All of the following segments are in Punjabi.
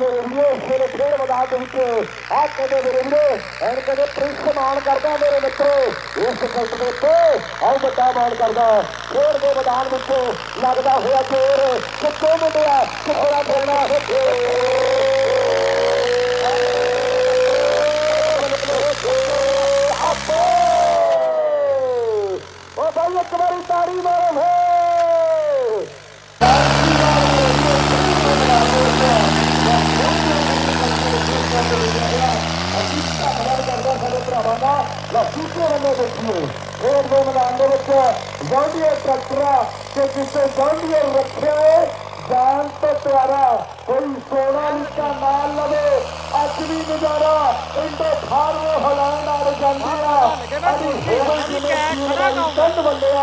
ਮੇਰੇ ਵੀਰੋ ਫਿਰ ਖੇਡ ਮੈਦਾਨ ਦੇ ਵਿੱਚ ਆ ਕਦੇ ਮੇਰੇ ਵੀਰੋ ਐਨ ਕਦੇ ਪ੍ਰਿੰਸ ਮਾਨ ਕਰਦਾ ਮੇਰੇ ਮਿੱਤਰੋ। ਇਸ ਫਲਟ ਦੇ ਉੱਤੇ ਆਉ ਵੱਡਾ ਮਾਨ ਕਰਦਾ। ਖੇਡ ਦੇ ਮੈਦਾਨ ਵਿੱਚ ਲੱਗਦਾ ਹੋਇਆ ਜ਼ੋਰ। ਕਿੱਥੋਂ ਮੁੰਡਿਆ ਕਿੱਥੋਂ ਖੇਡਣਾ ਉਹ ਬਾਈ ਇੱਕ ਵਾਰੀ ਤਾੜੀ ਮਾਰੋ ਫੇ ਅਸੀਂ ਧੰਨਵਾਦ ਕਰਦਾ ਸਾਡੇ ਭਰਾਵਾਂ ਦਾ ਲਸੀਕੇ ਵੱਲੋਂ ਦੇਖੀਏ ਖੇਡ ਦੇ ਮੈਦਾਨ ਦੇ ਵਿੱਚ ਟਰੈਕਟਰ ਤੇ ਜਿੱਥੇ ਜੌਂਡੀਏ ਰੱਖਿਆ ਜਾਨ ਤੋਂ ਪਿਆਰਾ ਕੋਈ ਸੋਨਾ ਲੀਕਾ ਨਾਲ ਲਵੇ। ਅੱਜ ਵੀ ਨਜ਼ਾਰਾ ਇੰਡੋ ਫਾਰਮੋ ਹਲਾਣ ਆ ਜਾਂਦੀ ਆ। ਅਸੀਂ ਹੋਵੇ ਜਿਵੇਂ ਖੜਾ ਕੰਨ ਵੱਲਿਆ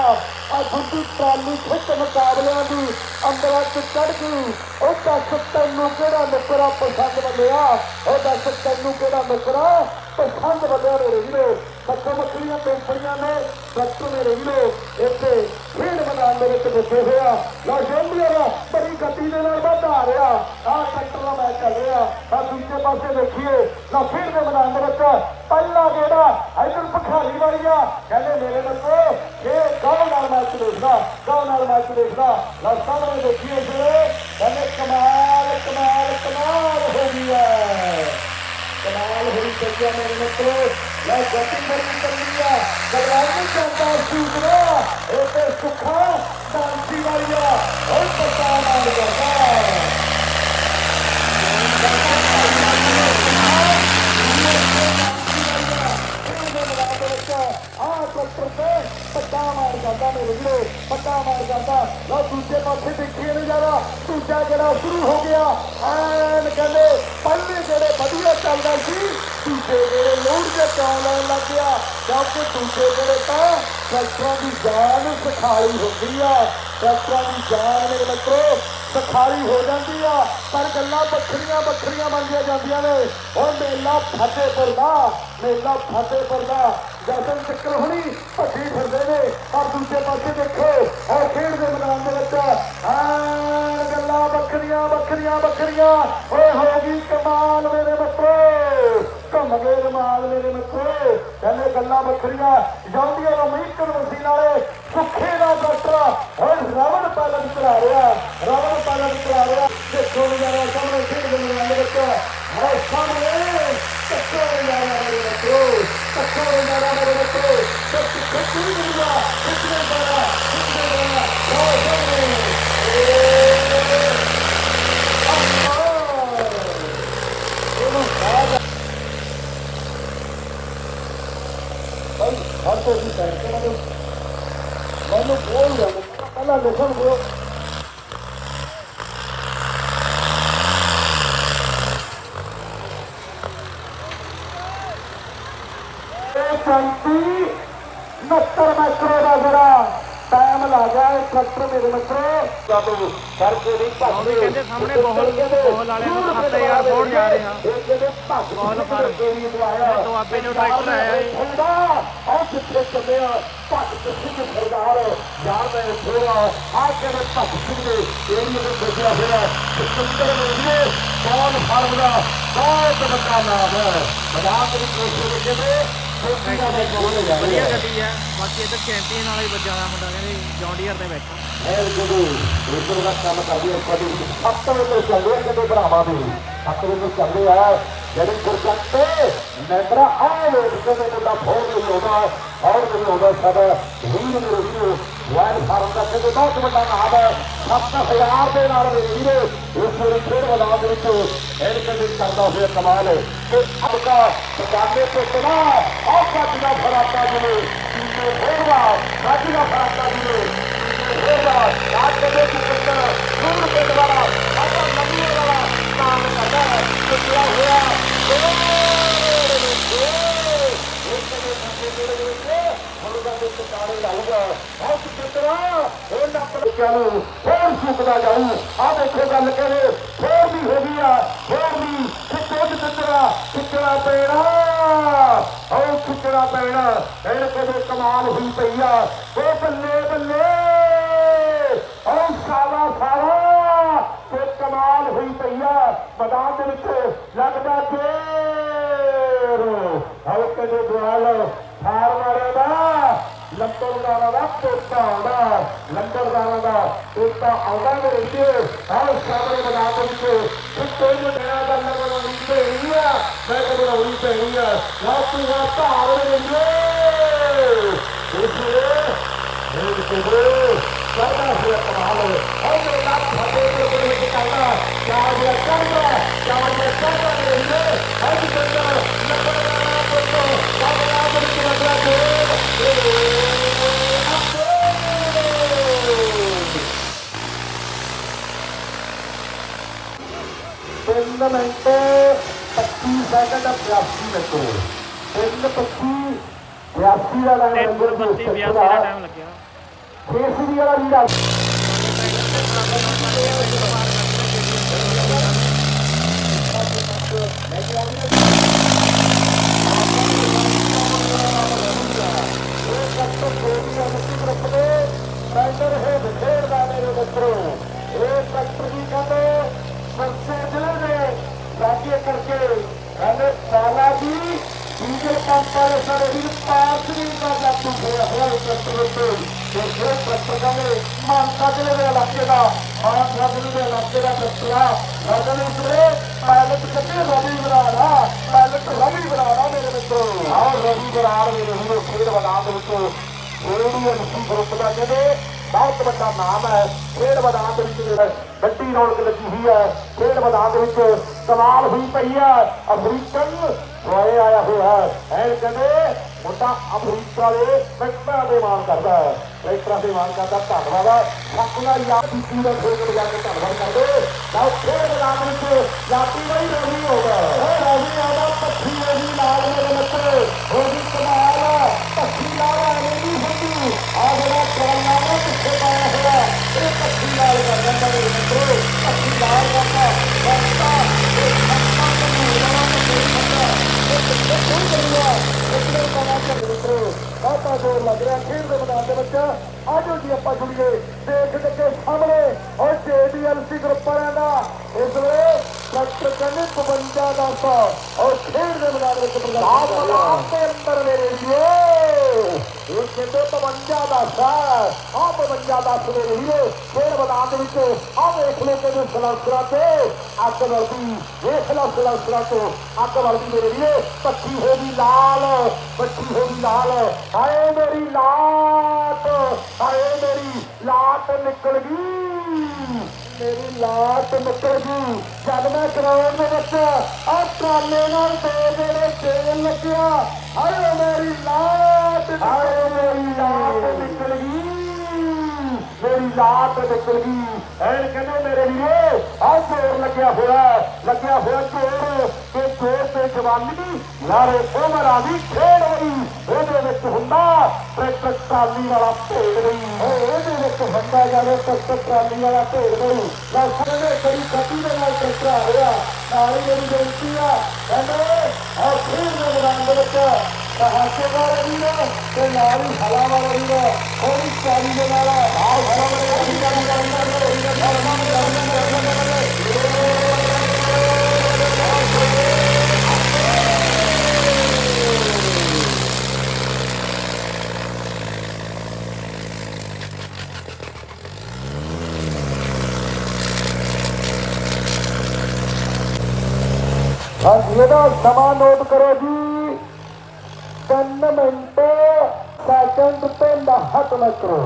ਆ ਗੁੱਡੀ ਟਰਾਲੀ ਖਿੱਚ ਮੁਕਾਬਲਿਆਂ ਦੀ ਅੰਦਰਾਂ ਚ ਚੜ ਗਈ। ਉਹ ਦੱਸ ਤੈਨੂੰ ਕਿਹੜਾ ਨੁਕਰਾ ਪਸੰਦ ਵੱਲਿਆ? ਉਹ ਦੱਸ ਤੈਨੂੰ ਕਿਹੜਾ ਨੁਕਰਾ ਪਸੰਦ ਵੱਲਿਆ ਮੇਰੇ ਵੀਰੋ? ਮੱਖੋ ਮੱਖੀਆਂ ਪੇਪੜੀਆਂ ਨੇ। ਡਾਕਟਰ ਮੇਰੇ ਵੀਰੋ, ਇੱਥੇ ਖੇਡ ਮੈਦਾਨ ਦੇ ਵਿੱਚ ਬੈਠੇ ਹੋਇਆ ਲਓ ਜੰਮੀਆਂ ਦਾ ਬੜੀ ਗੱਡੀ ਦੇ ਨਾਲ ਵਧਾ ਰਿਹਾ। ਆਹ ਟਰੈਕਟਰ ਦਾ ਮੈਚ ਚੱਲ ਰਿਹਾ। ਆ ਦੂਜੇ ਪਾਸੇ ਦੇਖੀਏ, ਲਓ ਖੇਡ ਦੇ ਮੈਦਾਨ ਦੇ ਵਿੱਚ ਪਹਿਲਾ ਗੇੜਾ ਇਧਰ ਭਖਾਰੀ ਵਾਲੀ ਆ। ਕਹਿੰਦੇ ਮੇਰੇ ਬੱਚੋ ਇਹ ਗਾਉਂ ਨਾਲ ਮੈਚ ਦੇਖਦਾ ਗਾਉਂ ਨਾਲ ਮੈਚ ਦੇਖਦਾ। ਲਓ ਸਾਹਮਣੇ ਦੇਖੀਏ ਜਿਹੜੇ, ਕਹਿੰਦੇ ਕਮਾਲ ਕਮਾਲ ਕਮਾਲ ਹੋ ਗਈ ਕਮਾਲ ਹੋਈ ਚੱਲਿਆ ਮੇਰੇ ਮਿੱਤਰੋ ਲੈ ਗੱਡੀ ਬੜੀ ਚੱਲੀ ਆ ਗਲਾਈ ਜਾਂਦਾ ਸੂਤਰਾ ਇਹ ਤੇ ਸੁੱਖਾ ਸ਼ਾਂਤੀ ਵਾਲੀ ਆ ਉਹ ਪਤਾ ਮਾਰ ਜਾਂਦਾ ਆ ਟਰੈਕਟਰ ਤੇ ਪੱਟਾ ਮਾਰ ਜਾਂਦਾ ਮੇਰੇ ਵੀਰੋ ਪੱਟਾ ਮਾਰ ਜਾਂਦਾ। ਲਓ ਦੂਜੇ ਪਾਸੇ ਦੇਖੀਏ ਨਜ਼ਾਰਾ। ਦੂਜਾ ਜਿਹੜਾ ਸ਼ੁਰੂ ਹੋ ਗਿਆ। ਐਨ ਕਹਿੰਦੇ ਪਹਿਲੇ ਜਿਹੜੇ ਵਧੀਆ ਚੱਲਦਾ ਸੀ। ਦੂਜੇ ਜਿਹੜੇ ਲੋੜ ਦੇ ਕਾਲ ਲੈਣ ਲੱਗ ਗਿਆ। ਕਿਉਂਕਿ ਦੂਜੇ ਜਿਹੜੇ ਤਾਂ ਟਰੈਕਟਰਾਂ ਦੀ ਜਾਨ ਸੁਖਾਲੀ ਹੁੰਦੀ ਆ। ਟਰੈਕਟਰਾਂ ਦੀ ਜਾਨ ਮੇਰੇ ਮਿੱਤਰੋ, ਸਖਾਲੀ ਹੋ ਜਾਂਦੀ ਆ, ਪਰ ਗੱਲਾਂ ਵੱਖਰੀਆਂ ਵੱਖਰੀਆਂ ਬਣਦੀਆਂ ਜਾਂਦੀਆਂ ਨੇ। ਉਹ ਮੇਲਾ ਫਤਿਹਪੁਰ ਦਾ, ਮੇਲਾ ਫਤਿਹਪੁਰ ਦਾ। ਜਸਨ ਚੱਕਰ ਹੁਣੀ ਭੱਜੀ ਫਿਰਦੇ ਨੇ, ਪਰ ਦੂਜੇ ਪਾਸੇ ਦੇਖੋ, ਉਹ ਖੇਡ ਦੇ ਮੈਦਾਨ ਦੇ ਵਿੱਚ ਆ ਗੱਲਾਂ ਵੱਖਰੀਆਂ ਵੱਖਰੀਆਂ ਵੱਖਰੀਆਂ। ਓਏ ਹੋ ਗਈ ਕਮਾਲ ਮੇਰੇ ਮਿੱਤਰੋ, ਘੁੰਮ ਗਏ ਰਮਾਲ ਮੇਰੇ ਮਿੱਤਰੋ। ਕਹਿੰਦੇ ਗੱਲਾਂ ਵੱਖਰੀਆਂ, ਜਾਂਦੀਆਂ ਨੂੰ ਮਹੀਕਰ 35 69 ਮੈਟਰੋ ਦਾ ਜਿਹੜਾ ਟਾਈਮ ਲੱਗਾ ਹੈ ਟਰੈਕਟਰ ਮੇਰੇ ਮਿੱਤਰੋ ਜਦੋਂ ਕਰਕੇ ਨਹੀਂ ਭੱਜਦੇ ਕਹਿੰਦੇ ਸਾਹਮਣੇ ਬਹੁਤ ਬਹੁਤ ਵਾਲਿਆਂ ਨੂੰ 7000 ਬੋੜ ਜਾ ਰਹੇ ਹਾਂ ਬਹੁਤ ਫਰ ਤੋਂ ਆਪੇ ਜੋ ਟਰੈਕਟਰ ਆਇਆ ਹੈ ਹੁੰਦਾ ਆ ਕਿੱਥੇ ਚੱਲੇ ਆ ਭੱਜ ਸਿੰਘ ਸਰਦਾਰ ਯਾਰ ਮੈਂ ਥੋੜਾ ਆ ਕੇ ਮੈਂ ਭੱਜ ਸਿੰਘ ਦੇ ਏਰੀਏ ਦੇ ਬੱਜਿਆ ਹੋਇਆ ਸਿਕੰਦਰ ਨੇ ਬਹੁਤ ਫਰਮ ਦਾ ਬਹੁਤ ਵੱਡਾ ਨਾਮ ਹੈ ਬੜਾ ਤਰੀਕੇ ਦੇ ਕਿਵੇਂ ਖੇਤੀ ਦਾ ਬੋਲ ਵਧੀਆ ਗੱਡੀ ਆ। ਬਾਕੀ ਇੱਧਰ ਚੈਂਪੀਅਨ ਵਾਲਾ ਹੀ ਵੱਜਾ ਮੁੰਡਾ ਕਹਿੰਦੇ ਜੌਂਡੀਅਰ ਤੇ ਬੈਠਾ। ਇਹ ਜਦੋਂ ਇਧਰ ਦਾ ਕੰਮ ਕਰਦੀ ਹੈ ਕਦੀ ਸੱਤ ਵਜੇ ਚੱਲਦੇ ਆ ਕਦੇ ਭਰਾਵਾਂ ਦੇ। ਸੱਤ ਵਜੇ ਚੱਲਦੇ ਆ। ਜਿਹੜੀ ਗੁਰਜੰਟ ਤੇ ਮੈਂਬਰਾ ਆਏ ਵੇਖ ਕੇ ਮੈਨੂੰ ਦਾ ਫੋਨ ਨਹੀਂ ਆਉਂਦਾ, ਔਰ ਨਹੀਂ ਆਉਂਦਾ ਸਾਡਾ ਵੀਰ ਮੇਰੇ ਵੀਰੋ ਵਾਇਰ ਫਾਰਮ ਦਾ ਕਿਤੇ ਬਹੁਤ ਵੱਡਾ ਨਾਮ ਹੈ। 7000 ਦੇ ਨਾਲ ਮੇਰੇ ਵੀਰੋ ਇਸ ਵੇਲੇ ਖੇਡ ਮੈਦਾਨ ਦੇ ਵਿੱਚ ਇਹ ਕਦੇ ਕਰਦਾ ਹੋਇਆ ਕਮਾਲ ਹੈ। ਕਿ ਅਬਕਾ ਸਕਾਨੇ ਤੋਂ ਤਨਾ ਆਹ ਕੱਟ ਦਾ ਫਰਾਤਾ ਜਿਵੇਂ ਟੀਮੇ ਹੋਗਾ ਕੱਟ ਦਾ ਫਰਾਤਾ ਜਿਵੇਂ ਹੋਗਾ ਰਾਤ ਦੇ ਵਿੱਚ ਦੂਰ ਦੇ ਦੁਆਰਾ ਆਪਾਂ ਨਵੀਂ ਵਾਲਾ ਕੰਮ ਕਰਦਾ ਹੈ। ਕਿਹਾ ਹੋਇਆ। ਹੋਰ ਸੁੱਕਦਾ ਜਾਊ ਆ ਦੇਖੋ ਗੱਲ ਕਰੇ ਹੋਰ ਵੀ ਹੋ ਗਈ ਆ ਹੋਰ ਵੀ ਕਿੱਥੇ ਕਿੱਤਰਾ ਕਿੱਤਰਾ ਪੈਣਾ ਉਹ ਖਿੱਚਣਾ ਪੈਣਾ ਇਹ ਕਦੇ ਕਮਾਲ ਹੋਈ ਪਈ ਆ ਉਹ ਬੱਲੇ ਬੱਲੇ ਉਹ ਸਾਲਾ ਸਾਲਾ ਤੇ ਕਮਾਲ ਹੋਈ ਪਈ ਆ ਮੈਦਾਨ ਦੇ ਵਿੱਚ ਲੱਗਦਾ ਜੇਰ ਹਲਕੇ ਦੇ ਦੁਆਲ ਫਾਰ ਮਾਰੇਗਾ ਲੰਬਰਦਾਰਾਂ ਦਾ ਪੋਤਾ ਆਉਂਦਾ ਲੰਬਰਦਾਰਾਂ ਦਾ ਪੋਤਾ ਆਉਂਦਾ ਮੇਰੇ ਵੀਰ ਆਹ ਸਾਹਮਣੇ ਮੈਦਾਨ ਦੇ ਵਿੱਚ ਕਿਤੇ ਨੂੰ ਨया ਗੱਲ ਬਣਾਉਣੀ ਪਈ ਆ ਮੈਂ ਕਹਿੰਦਾ ਬਣਾਉਣੀ ਪਈ ਆ ਲਾਪੂ ਦਾ ਧਾਰ ਮੇਰੇ ਵੀਰ ਇਸ ਇਹ ਕਿਹੜੇ ਕਰਦਾ ਹੋਇਆ ਕਮਾਲ ਹੈ ਉਹ ਮੇਰਾ ਸਾਡੇ ਕੋਲ ਕੋਈ ਨਹੀਂ ਕਹਿੰਦਾ ਕਿਆ ਹੋਇਆ ਕਰਦਾ ਕਿਆ ਹੋਇਆ ਕਰਦਾ ਮੇਰੇ ਵੀਰ ਅੱਜ ਕਹਿੰਦਾ ਲੰਬਰਦਾਰਾਂ ਪੋਤਾ ਕਾਬਲਾ ਬਣ ਕੇ ਲੱਗਾ ਤਿੰਨ ਮਿੰਟ 25 ਸੈਕਿੰਡ 82 ਮਿੰਟ ਤਿੰਨ 25 82 ਦਾ ਲਾਈਨ 3 32 82 ਦਾ ਟਾਈਮ ਲੱਗਿਆ ਕੇਸਰੀ ਵਾਲਾ ਵੀਰਾ ਟਰੈਕਟਰ ਹੈ ਬਥੇਰਦਾ ਮੇਰੇ ਮਿੱਤਰੋ ਇਹ ਟਰੈਕਟਰ ਦੀ ਕਹਿੰਦੇ ਸਰਸੇ ਜ਼ਿਲ੍ਹੇ ਦੇ ਲਾਗੇ ਕਰਕੇ ਕਹਿੰਦੇ ਸਾਲਾ ਦੀ ਡੀਜ਼ਲ ਸਾਰੇ ਵੀ ਪਾਸ ਦਾ ਜਾਤੂ ਹੋਇਆ ਹੋਇਆ ਟਰੈਕਟਰ ਉੱਤੇ ਤੇ ਟਰੈਕਟਰ ਕਹਿੰਦੇ ਮਾਨਸਾ ਜ਼ਿਲ੍ਹੇ ਦੇ ਇਲਾਕੇ ਦਾ ਮਾਨਸਾ ਜ਼ਿਲ੍ਹੇ ਦੇ ਇਲਾਕੇ ਦਾ ਟਰੈਕਟਰ ਆ ਲੱਗਣ ਉਸਰੇ ਪਾਇਲਟ ਕੱਢੇ ਰਵੀ ਬਰਾੜਾ ਪਾਇਲਟ ਰਵੀ ਬਰਾੜਾ ਮੇਰੇ ਮਿੱਤਰੋ ਆਹ ਰਵੀ ਬਰਾੜ ਮੇਰੇ ਵੀਰੋ ਖੇਡ ਮੈਦਾਨ ਦੇ ਵਿੱਚ ਰੇਡੀਓ ਨਸੀ ਗਰੁੱਪ ਦਾ ਕਹਿੰਦੇ ਬਹੁਤ ਵੱਡਾ ਨਾਮ ਹੈ। ਖੇਡ ਮੈਦਾਨ ਦੇ ਵਿੱਚ ਵੱਡੀ ਰੌਣਕ ਲੱਗੀ ਹੋਈ ਹੈ। ਖੇਡ ਮੈਦਾਨ ਦੇ ਵਿੱਚ ਕਮਾਲ ਹੋਈ ਪਈ ਹੈ। ਅਫਰੀਕਨ ਹੋਏ ਆਇਆ ਹੋਇਆ ਹੈ। ਐਨ ਕਹਿੰਦੇ ਮੁੰਡਾ ਅਫਰੀਕਾ ਦੇ ਮਿੰਟਾਂ ਦੇ ਮਾਣ ਕਰਦਾ ਹੈ। ਟਰੈਕਟਰਾਂ ਦੇ ਮਾਣ ਕਰਦਾ, ਧੰਨਵਾਦ ਸਾਕੂਗਾ ਯਾਦ ਕੀਤੀ ਖੇਡ ਵਜਾ ਕੇ ਧੰਨਵਾਦ ਕਰਦੇ। ਤਾਂ ਖੇਡ ਮੈਦਾਨ ਵਿੱਚ ਲਾਤੀ ਨਹੀਂ ਰਹੀ ਹੋਗਾ ਇਹ ਰਾਜੀ ਆਦਾ ਪੱਖੀ ਉਹਦੀ ਨਾਲ ਮੇਰੇ ਮਿੱਤਰ ਉਹਦੀ ਕਮਾਲ ਪੱਖੀ ਨਾਲ ਨਹੀਂ ਹੁੰਦੀ। ਆ ਜਿਹੜਾ ਕਰਨਾ ਨਾ ਪਿੱਛੇ ਪਾਇਆ ਹੋਇਆ ਇਹ ਪੱਖੀ ਨਾਲ ਕਰ ਜਾਂਦਾ ਮੇਰੇ ਮਿੱਤਰ ਪੱਖੀ ਕਰਦਾ ਕਰਦਾ ਇਹ ਖੰਮਾ ਨੂੰ ਰਵਾਂ ਨਹੀਂ ਕਰਦਾ ਇਹ ਕੋਈ ਕਰੀਆ ਇਤਨੇ ਪਾਣਾ ਚੱਲ ਮਿੱਤਰ ਬਹੁਤਾ ਜ਼ੋਰ ਲੱਗ ਰਿਹਾ ਖੇਡ ਦੇ ਮੈਦਾਨ ਦੇ ਵਿੱਚ ਆਜੋ ਜੀ ਆਪਾਂ ਜੁੜੀਏ ਦੇਖ ਕੇ ਸਾਹਮਣੇ ਔਰ ਜੇਡੀਐਲਸੀ ਗਰੁੱਪ ਦਾ ਇਸ ਵੇਲੇ ਡਾਕਟਰ ਕਹਿੰਦੇ 52 ਦਾ ਸੌ ਔਰ ਖੇਡ ਦੇ ਮੈਦਾਨ ਵਿੱਚ ਪ੍ਰਦਾਨ ਮੈਦਾਨ ਦੇ ਅੰਦਰ ਮੇਰੇ ਵੀਰੋ ਇਹ ਕਹਿੰਦੇ 52 ਦਾ ਸੌ ਆ 52 ਦਾ ਸੌ ਮੇਰੇ ਵੀਰੋ ਮੈਦਾਨ ਦੇ ਵਿੱਚ। ਆ ਵੇਖ ਲੋ ਕਿ ਸਲਾਸਰਾ ਤੇ ਅੱਗ ਵਰਦੀ। ਵੇਖ ਲੋ ਸਲਾਸਰਾ ਤੋਂ ਅੱਗ ਵਰਦੀ ਮੇਰੇ ਵੀਰੋ ਪੱਖੀ ਹੋ ਗਈ ਲਾਲ ਪੱਖੀ ਹੋ ਗਈ ਲਾਲ। ਹਾਏ ਮੇਰੀ ਲਾਟ, ਹਾਏ ਮੇਰੀ ਲਾਟ ਨਿਕਲ ਗਈ। ਮੇਰੀ ਲਾਟ ਨਿਕਲ ਗਈ। ਜਦ ਮੈਂ ਗਰਾਊਂਡ ਦੇ ਵਿੱਚ ਆ ਟਰਾਲੇ ਨਾਲ ਦੋ ਜਿਹੜੇ ਤੇਲ ਲੱਗਿਆ ਮੇਰੀ ਲਾਟ ਹਾਏ ਮੇਰੀ ਲਾਟ। ਨਿਕਲ ਗਈ ਮੇਰੀ ਲਾਟ ਨਿਕਲ ਗਈ ਐਨ ਕਹਿੰਦੇ ਮੇਰੇ ਵੀਰੇ ਆ ਜ਼ੋਰ ਲੱਗਿਆ ਹੋਇਆ ਲੱਗਿਆ ਹੋਇਆ ਜ਼ੋਰ ਤੇ ਜ਼ੋਰ ਤੇ ਜਵਾਨੀ ਨਾਰੇ ਉਮਰਾਂ ਦੀ ਖੇਡ ਹੋਈ ਇਹਦੇ ਵਿੱਚ ਹੁੰਦਾ ਟਰੈਕਟਰ ਟਰਾਲੀ ਵਾਲਾ ਭੇਡ ਨਹੀਂ ਇਹਦੇ ਵਿੱਚ ਹੁੰਦਾ ਜਾਵੇ ਟਰੈਕਟਰ ਟਰਾਲੀ ਵਾਲਾ ਭੇਡ ਨਹੀਂ ਲੈ ਸਾਰੇ ਕਈ ਖੱਤੀ ਦੇ ਨਾਲ ਟਰੈਕਟਰ ਆ ਰਿਹਾ ਨਾਲ ਹੀ ਮੇਰੀ ਬੇਨਤੀ ਆ ਕਹਿੰਦੇ ਆ ਖੇਡ ਦੇ ਮੈਦਾਨ ਦੇ ਵਿੱਚ ਹਾਸੇ ਵਾਲਾ ਵੀ ਤੇ ਨਾਲ ਹੀ ਹਲਾ ਵਾਲਾ ਵੀ ਨੇ ਚਾਰੀ ਦੇ ਨਾਲ ਆਹ ਹਲਾ ਵਾਲੇ ਵੀ ਨੇ ਹਾਂਜੀ ਇਹਦਾ ਸਮਾਂ ਨੋਟ ਕਰੋ ਜੀ। 3 ਮਿੰਟ ਸੈਕਿੰਡ ਤੇ 69 ਮਾਈਕਰੋ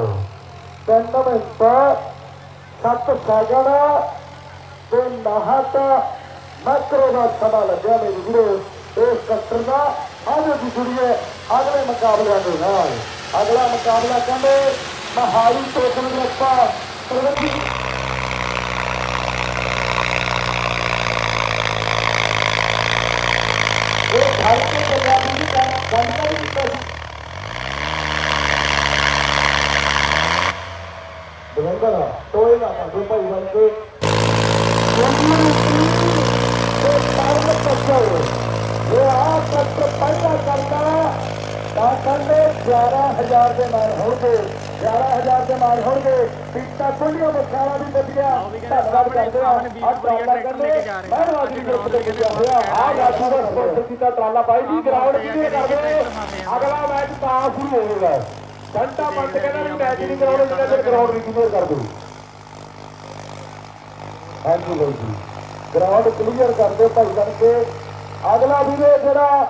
3 ਮਿੰਟ 7 ਸੈਕਿੰਡ ਤੇ 69 ਮਾਈਕਰੋ ਦਾ ਸਮਾਂ ਲੱਗਿਆ ਮੇਰੇ ਵੀਰੋ ਇਸ ਕੱਟਰ ਦਾ ਆਜੋ ਜੀ ਜੁੜੀਏ ਅਗਲੇ ਮੁਕਾਬਲਿਆਂ ਦੇ ਨਾਲ ਅਗਲਾ ਮੁਕਾਬਲਾ ਕਹਿੰਦੇ ਮਹਾਲੀ ਟੋਕਨ ਗਰੁੱਪਾ ਪ੍ਰਗਤੀ ਇਹ ਭਾਰਤੀ ਪੰਜਾਬੀ ਦੀ ਜਾਣਕਾਰੀ ਦਿੱਤਾ ਸੀ ਬਲੰਗਾ ਟੋਏ ਦਾ ਭਾਗੋ ਭਾਈ ਬਣ ਕੇ ਤੇ ਪਰਮ ਪੱਛੋ ਇਹ ਆ ਤੱਕ ਪੈਦਾ ਕਰਦਾ ਤਾਂ ਕਹਿੰਦੇ 11000 ਦੇ ਨਾਲ ਹੋਣਗੇ 11000 ਦੇ ਮਾਰ ਹੋਣਗੇ। ਪੀਟਾ ਕੁੰਡੀਆਂ ਮਸਾਲਾ ਵੀ ਵਧੀਆ ਆਓ ਵੀ ਕਹਿੰਦੇ ਧੰਨਵਾਦ ਕਰਦੇ ਆ। ਸਾਹਮਣੇ ਵੀਰ ਆ ਟਰਾਲਾ ਟਰੈਕਟਰ ਕਰਦੇ ਲੈ ਕੇ ਜਾ ਰਹੇ ਮੈਂ ਰਾਜੀ ਗਰੁੱਪ ਦੇ ਗਿਆ ਹੋਇਆ। ਆ ਰਾਜੀ ਦਾ ਸਪੋਰਟਰ ਕੀਤਾ ਟਰਾਲਾ। ਬਾਈ ਜੀ ਗਰਾਊਂਡ ਕਿਹਨੇ ਕਰਦੇ? ਅਗਲਾ ਮੈਚ ਤਾਂ ਸ਼ੁਰੂ ਹੋਵੇਗਾ ਘੰਟਾ ਮੰਡ ਕਹਿੰਦਾ ਵੀ ਮੈਚ ਨਹੀਂ ਕਰਾਉਣਾ ਜਿੰਨਾ ਚਿਰ ਗਰਾਊਂਡ ਨਹੀਂ ਕਲੀਅਰ ਕਰ ਦੋ ਹਾਂਜੀ ਬਾਈ ਜੀ। ਗਰਾਊਂਡ ਕਲੀਅਰ ਕਰਦੇ ਭਾਈ ਬਣ ਕੇ। ਅਗਲਾ ਵੀਰੇ ਜਿਹੜਾ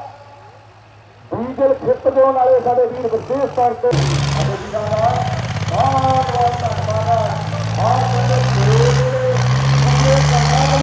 ਡੀਜ਼ਲ ਖਿੱਪ ਦੇਣ ਵਾਲੇ ਸਾਡੇ ਵੀਰ ਵਿਸ਼ੇਸ਼ ਤੌਰ ਤੇ। ਸਾਡੇ ਵੀਰਾਂ ਦਾ ਬਹੁਤ